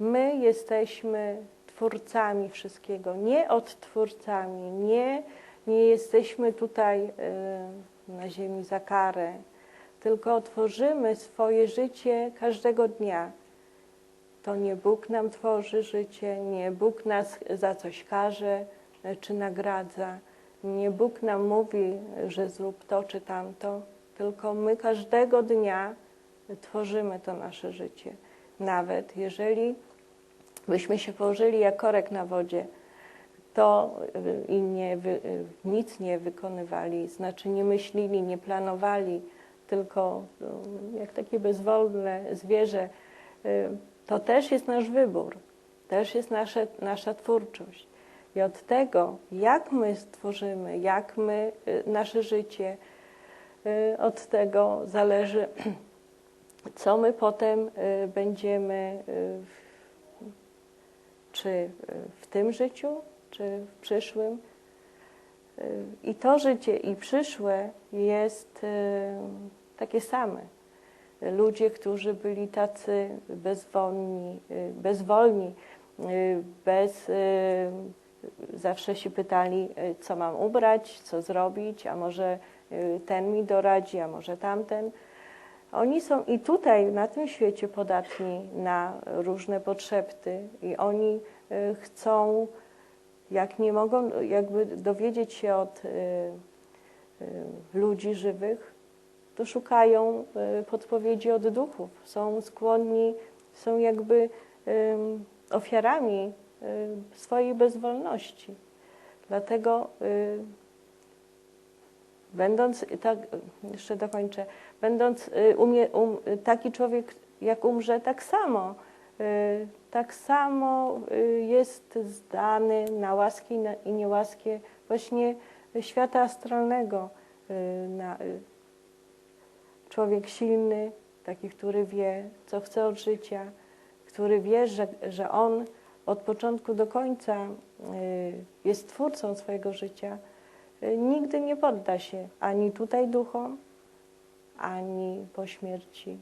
My jesteśmy twórcami wszystkiego, nie odtwórcami, nie, nie jesteśmy tutaj y, na ziemi za karę, tylko tworzymy swoje życie każdego dnia. To nie Bóg nam tworzy życie, nie Bóg nas za coś karze czy nagradza, nie Bóg nam mówi, że zrób to czy tamto, tylko my każdego dnia tworzymy to nasze życie. Nawet jeżeli byśmy się położyli jak korek na wodzie, to y, i nie, y, nic nie wykonywali, znaczy nie myśleli, nie planowali, tylko y, jak takie bezwolne zwierzę, y, to też jest nasz wybór, też jest nasze, nasza twórczość. I od tego, jak my stworzymy, jak my nasze życie, od tego zależy, co my potem y, będziemy y, czy y, w tym życiu, czy w przyszłym. I to życie i przyszłe jest takie same. Ludzie, którzy byli tacy bezwolni, bezwolni, bez, zawsze się pytali, co mam ubrać, co zrobić, a może ten mi doradzi, a może tamten. Oni są i tutaj, na tym świecie podatni na różne potrzeby i oni y, chcą, jak nie mogą jakby dowiedzieć się od y, y, ludzi żywych, to szukają podpowiedzi od duchów. Są skłonni, są jakby ofiarami swojej bezwolności. Dlatego Będąc, tak, jeszcze dokończę, będąc y, umie, um, taki człowiek jak umrze, tak samo, y, tak samo y, jest zdany na łaski i niełaskie właśnie świata astralnego. Na, człowiek silny, taki, który wie, co chce od życia, który wie, że, że on od początku do końca jest twórcą swojego życia, nigdy nie podda się ani tutaj duchom, ani po śmierci